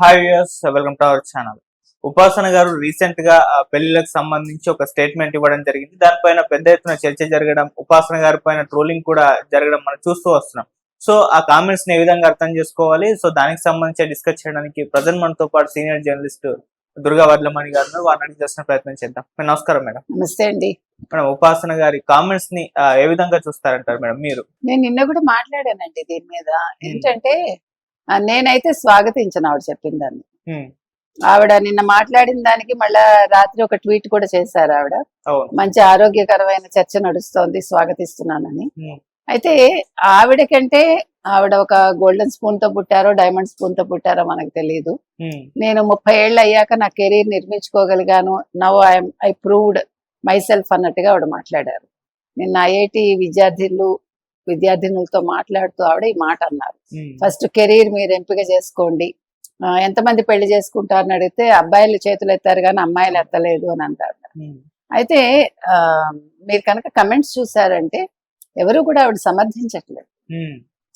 Hi viewers welcome to our channel Upasana గారు రీసెంట్గా పెళ్ళిలకు సంబంధించి ఒక స్టేట్మెంట్ ఇవ్వడం జరిగింది. దానిపైన పెద్ద ఎత్తున చర్చ జరగడం ఉపాసన గారి పైన ట్రోలింగ్ కూడా జరగడం మనం చూస్తూ వస్తున్నాం. సో ఆ కామెంట్స్ని ఏ విధంగా అర్థం చేసుకోవాలి? సో దానికి సంబంధించి డిస్కస్ చేయడానికి ప్రజెంట్ మనతో పాటు సీనియర్ జర్నలిస్ట్ దుర్గా వడ్లమణి గారు. వారిని చేసిన ప్రయత్నం చేద్దాం. నమస్కారం మేడం. నమస్తే అండి. మేడం ఉపాసన గారి కామెంట్స్ని ఏ విధంగా చూస్తారంటారు మేడం మీరు? నేను నిన్న కూడా మాట్లాడానండి దీని మీద. ఏంటంటే ఆ, నేనైతే స్వాగతించను ఆవిడ చెప్పిన దాన్ని ఉమ్, ఆవిడ నిన్న మాట్లాడిన దానికి మళ్ళా రాత్రి ఒక ట్వీట్ కూడా చేశారు ఆవిడ. మంచి ఆరోగ్యకరమైన చర్చ నడుస్తోంది స్వాగతిస్తున్నానని. అయితే ఆవిడకంటే ఆవిడ ఒక గోల్డెన్ స్పూన్తో పుట్టారో డైమండ్ స్పూన్తో పుట్టారో మనకు తెలియదు నేను ముప్పై ఏళ్ళు అయ్యాక నా కెరీర్ నిర్మించుకోగలిగాను. Now I proved my self అన్నట్టుగా ఆవిడ మాట్లాడారు. నిన్న ఐఐటి విద్యార్థులు విద్యార్థినులతో మాట్లాడుతూ ఆవిడ ఈ మాట అన్నారు. ఫస్ట్ కెరీర్ మీరు ఎంపిక చేసుకోండి. ఎంతమంది పెళ్ళి చేసుకుంటారని అడిగితే అబ్బాయిలు చేతులు ఎత్తారు కానీ అమ్మాయిలు ఎత్తలేదు అని అంటారు. అయితే మీరు కనుక కమెంట్స్ చూసారంటే ఎవరు కూడా ఆవిడ సమర్థించట్లేదు.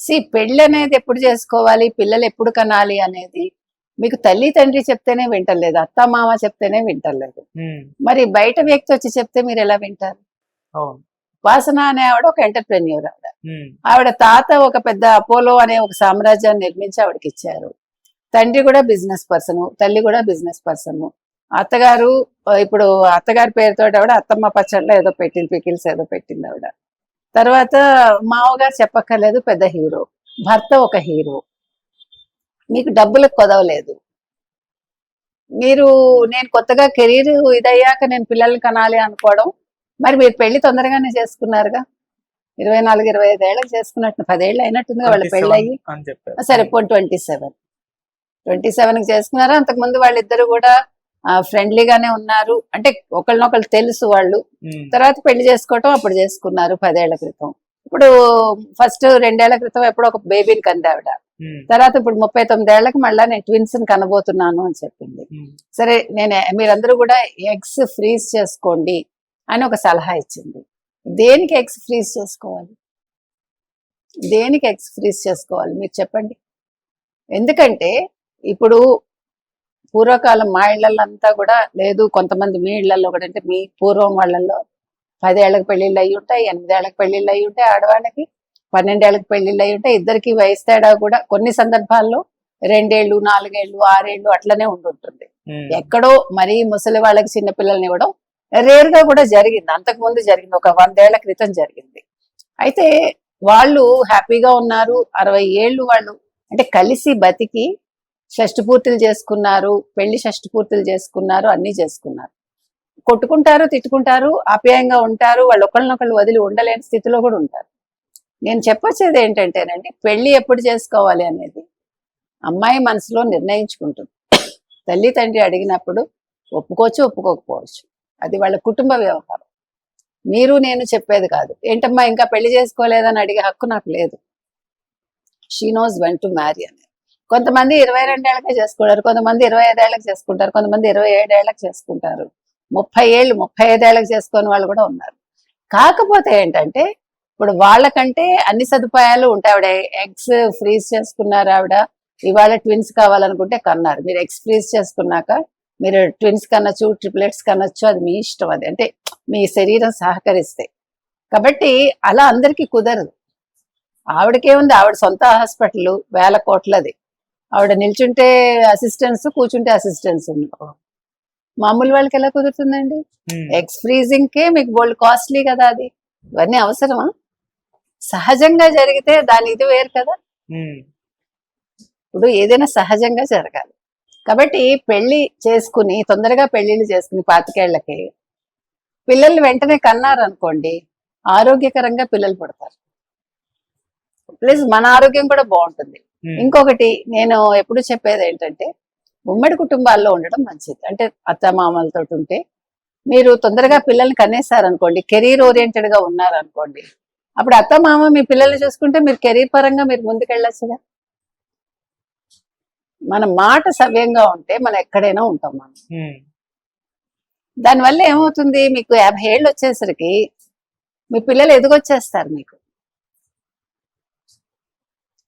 సి పెళ్ళి అనేది ఎప్పుడు చేసుకోవాలి? పిల్లలు ఎప్పుడు కనాలి అనేది మీకు తల్లి తండ్రి చెప్తేనే వింటలేదు. అత్త మామ చెప్తేనే వింటలేదు. మరి బయట వ్యక్తి వచ్చి చెప్తే మీరు ఎలా వింటారు? వాసన అనే ఆవిడ ఒక ఎంటర్ప్రెన్యూర్ ఆవిడ. ఆవిడ తాత ఒక పెద్ద అపోలో అనే ఒక సామ్రాజ్యాన్ని నిర్మించి ఆవిడకి ఇచ్చారు. తండ్రి కూడా బిజినెస్ పర్సన్ తల్లి కూడా బిజినెస్ పర్సన్. అత్తగారు ఇప్పుడు అత్తగారి పేరుతో ఆవిడ అత్తమ్మ పచ్చళ్ళ ఏదో పెట్టింది పికిల్స్ ఏదో పెట్టింది ఆవిడ. తర్వాత మామగారు చెప్పక్కర్లేదు పెద్ద హీరో. భర్త ఒక హీరో. మీకు డబ్బులకు కొదవలేదు. మీరు నేను కొత్తగా కెరీర్ ఇదయ్యాక నేను పిల్లల్ని కనాలి అనుకోవడం మరి మీరు పెళ్ళి తొందరగానే చేసుకున్నారుగా? ఇరవై నాలుగు ఇరవై ఐదు ఏళ్ళకి చేసుకున్నట్టు పదేళ్ళు అయినట్టుంది వాళ్ళ పెళ్ళి అయ్యి సరే పోనీ ట్వంటీ సెవెన్. ట్వంటీ సెవెన్కి చేసుకున్నారు? అంతకుముందు వాళ్ళిద్దరు కూడా ఫ్రెండ్లీగానే ఉన్నారు. అంటే ఒకళ్ళనొకళ్ళు తెలుసు వాళ్ళు. ఉమ్, తర్వాత పెళ్ళి చేసుకోవటం అప్పుడు చేసుకున్నారు పదేళ్ళ క్రితం. ఇప్పుడు ఫస్ట్ రెండేళ్ళ క్రితం ఎప్పుడో ఒక బేబీని కంది ఆవిడ ఉమ్, తర్వాత ఇప్పుడు ముప్పై తొమ్మిదేళ్ళకి మళ్ళీ నేను ట్విన్స్ని కనబోతున్నాను అని చెప్పింది. సరే నేను మీరందరూ కూడా ఎగ్స్ ఫ్రీజ్ చేసుకోండి. అని ఒక సలహా ఇచ్చింది. దేనికి ఎగ్స్ ఫ్రీజ్ చేసుకోవాలి? దేనికి ఎగ్స్ ఫ్రీజ్ చేసుకోవాలి? మీరు చెప్పండి. ఎందుకంటే ఇప్పుడు పూర్వకాలం మా ఇళ్ళల్లో కూడా లేదు కొంతమంది మీ ఇళ్ళలో కూడా అంటే మీ పూర్వం వాళ్ళల్లో పదేళ్ళకు పెళ్ళిళ్ళు అయ్యి ఉంటాయి ఎనిమిదేళ్ళకు పెళ్ళిళ్ళు అయ్యి ఉంటాయి ఆడవాళ్ళకి పన్నెండేళ్ళకు పెళ్ళిళ్ళు అయ్యి ఉంటాయి ఇద్దరికి వయసు తేడా కూడా కొన్ని సందర్భాల్లో రెండేళ్ళు నాలుగేళ్ళు ఆరేళ్ళు అట్లనే ఉంటుంటుంది ఉమ్, ఎక్కడో మరీ ముసలి వాళ్ళకి చిన్న పిల్లల్ని ఇవ్వడం రేర్గా కూడా జరిగింది. అంతకు ముందు జరిగింది. ఒక వందేళ్ళ క్రితం జరిగింది. అయితే వాళ్ళు హ్యాపీగా ఉన్నారు. అరవై ఏళ్ళు వాళ్ళు అంటే కలిసి బతికి షష్టి పూర్తులు చేసుకున్నారు. పెళ్ళి షష్టి పూర్తులు చేసుకున్నారు. అన్ని చేసుకున్నారు. కొట్టుకుంటారు తిట్టుకుంటారు ఆప్యాయంగా ఉంటారు. వాళ్ళు ఒకళ్ళనొకళ్ళు వదిలి ఉండలేని స్థితిలో కూడా ఉంటారు. నేను చెప్పొచ్చేది ఏంటంటేనండి పెళ్ళి ఎప్పుడు చేసుకోవాలి అనేది అమ్మాయి మనసులో నిర్ణయించుకుంటుంది. తల్లి తండ్రి అడిగినప్పుడు ఒప్పుకోవచ్చు ఒప్పుకోకపోవచ్చు. అది వాళ్ళ కుటుంబ వ్యవహారం. మీరు నేను చెప్పేది కాదు. ఏంటమ్మా ఇంకా పెళ్ళి చేసుకోలేదని అడిగే హక్కు నాకు లేదు. She knows when to marry అనేది కొంతమంది ఇరవై రెండేళ్ళకే చేసుకుంటారు కొంతమంది ఇరవై ఐదేళ్ళకు చేసుకుంటారు కొంతమంది ఇరవై ఏడేళ్ళకు చేసుకుంటారు. ముప్పై ఏళ్ళు ముప్పై ఐదేళ్ళకు చేసుకుని వాళ్ళు కూడా ఉన్నారు. కాకపోతే ఏంటంటే ఇప్పుడు వాళ్ళకంటే అన్ని సదుపాయాలు ఉంటాయి. ఆవిడ ఎగ్స్ ఫ్రీజ్ చేసుకున్నారు ఆవిడ. ఇవాళ ట్విన్స్ కావాలనుకుంటే కన్నారు. మీరు ఎగ్స్ ఫ్రీజ్ చేసుకున్నాక మీరు ట్విన్స్ కనొచ్చు ట్రిప్లెట్స్ కనొచ్చు అది మీ ఇష్టం అది. అంటే మీ శరీరం సహకరిస్తే. కాబట్టి అలా అందరికీ కుదరదు. ఆవిడకేముంది ఆవిడ సొంత హాస్పిటల్ వేల కోట్లది. ఆవిడ నిల్చుంటే అసిస్టెంట్స్ కూర్చుంటే అసిస్టెంట్స్ మామూలు వాళ్ళకి ఎలా కుదురుతుందండి? ఎగ్స్ ఫ్రీజింగ్ కే మీకు బోల్డ్ కాస్ట్లీ కదా అది. ఇవన్నీ అవసరమా? సహజంగా జరిగితే దాని ఇది వేరు కదా. ఇప్పుడు ఏదైనా సహజంగా జరగాలి. కాబట్టి పెళ్ళి చేసుకుని తొందరగా పెళ్ళిళ్ళు చేసుకుని పాతికేళ్ళకి పిల్లల్ని వెంటనే కన్నారు అనుకోండి ఆరోగ్యకరంగా పిల్లలు పుడతారు. ప్లస్ మన ఆరోగ్యం కూడా బాగుంటుంది. ఇంకొకటి నేను ఎప్పుడు చెప్పేది ఏంటంటే ఉమ్మడి కుటుంబాల్లో ఉండడం మంచిది. అంటే అత్త మామలతో ఉంటే మీరు తొందరగా పిల్లల్ని కనేసారనుకోండి కెరీర్ ఓరియంటెడ్గా ఉన్నారనుకోండి అప్పుడు అత్త మామ మీ పిల్లల్ని చూసుకుంటే మీరు కెరీర్ పరంగా మీరు ముందుకెళ్ళొచ్చుగా? మన మాట సవ్యంగా ఉంటే మనం ఎక్కడైనా ఉంటాం మనం. దానివల్ల ఏమవుతుంది? మీకు యాభై ఏళ్ళు వచ్చేసరికి మీ పిల్లలు ఎదుగొచ్చేస్తారు మీకు.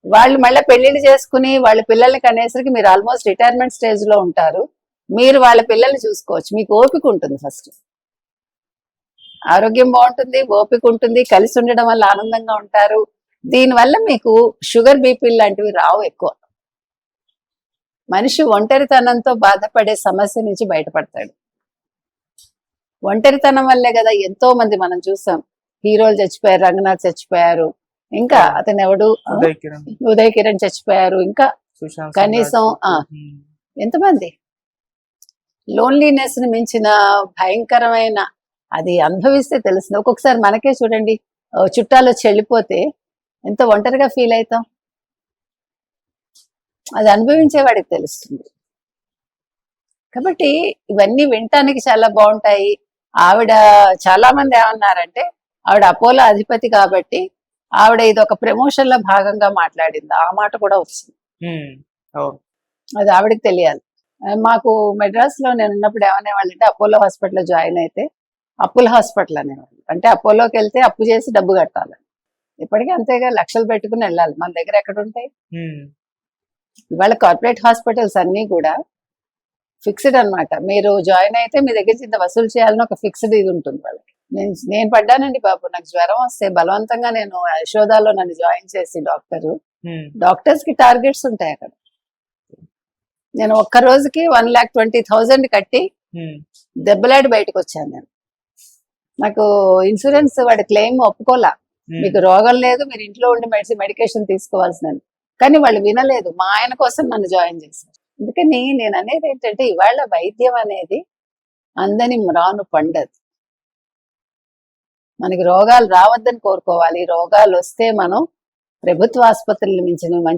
వాళ్ళు మళ్ళీ పెళ్ళిళ్ళు చేసుకుని వాళ్ళ పిల్లల్ని కనేసరికి మీరు ఆల్మోస్ట్ రిటైర్మెంట్ స్టేజ్లో ఉంటారు. మీరు వాళ్ళ పిల్లల్ని చూసుకోవచ్చు. మీకు ఓపిక ఉంటుంది ఫస్ట్. ఆరోగ్యం బాగుంటుంది ఓపిక ఉంటుంది కలిసి ఉండడం వల్ల ఆనందంగా ఉంటారు. దీనివల్ల మీకు షుగర్ బీపీ లాంటివి రావు ఎక్కువ. మనిషి ఒంటరితనంతో బాధపడే సమస్య నుంచి బయటపడతాడు. ఒంటరితనం వల్లే కదా ఎంతో మంది మనం చూసాం. హీరోలు చచ్చిపోయారు రంగనాథ్ చచ్చిపోయారు ఇంకా అతను ఎవడు? ఉదయ్ కిరణ్. చచ్చిపోయారు ఇంకా కనీసం. ఎంతమంది? లోన్లీనెస్ని మించిన భయంకరమైన అది అనుభవిస్తే తెలుస్తుంది ఒక్కొక్కసారి మనకే చూడండి చుట్టాలు వెళ్ళిపోతే ఎంత ఒంటరిగా ఫీల్ అవుతాం. అది అనుభవించే వాడికి తెలుస్తుంది. కాబట్టి ఇవన్నీ వినటానికి చాలా బాగుంటాయి. ఆవిడ చాలా మంది ఏమన్నారంటే ఆవిడ అపోలో అధిపతి కాబట్టి ఆవిడ ఇది ఒక ప్రమోషన్లో భాగంగా మాట్లాడింది. ఆ మాట కూడా. అవును. అది ఆవిడకి తెలియాలి. మాకు మెడ్రాస్లో నేను ఉన్నప్పుడు ఏమనేవాళ్ళు అంటే అపోలో హాస్పిటల్ జాయిన్ అయితే అప్పుల హాస్పిటల్ అనేవాళ్ళు. అంటే అపోలోకి వెళ్తే అప్పు చేసి డబ్బు కట్టాలి. ఇప్పటికీ అంతేగా లక్షలు పెట్టుకుని వెళ్ళాలి. మన దగ్గర ఎక్కడ ఉంటాయి. ఇవాళ కార్పొరేట్ హాస్పిటల్స్ అన్ని కూడా ఫిక్స్డ్ అన్నమాట. మీరు జాయిన్ అయితే మీ దగ్గర ఇంత వసూలు చేయాలని ఒక ఫిక్స్డ్ ఇది ఉంటుంది వాళ్ళకి. నేను నేను పడ్డానండి బాబు. నాకు జ్వరం వస్తే బలవంతంగా నేను యశోదాలో నన్ను జాయిన్ చేసి డాక్టరు. డాక్టర్స్కి టార్గెట్స్ ఉంటాయి అక్కడ. నేను ఒక్క రోజుకి వన్ లాక్ ట్వంటీ థౌజండ్ కట్టి. దెబ్బలాడి బయటకు వచ్చాను నేను. నాకు ఇన్సూరెన్స్ వాడి క్లెయిమ్ ఒప్పుకోలా. మీకు రోగం లేదు మీరు ఇంట్లో ఉండి మెడిసిన్ మెడికేషన్ తీసుకోవాల్సిందని. కానీ వాళ్ళు వినలేదు. మా ఆయన కోసం నన్ను జాయిన్ చేశారు. అందుకని నేను అనేది ఏంటంటే ఇవాళ వైద్యం అనేది అందని రాను పండదు. మనకి రోగాలు రావద్దని కోరుకోవాలి. రోగాలు వస్తే మనం ప్రభుత్వ ఆసుపత్రుల మించిన మంచి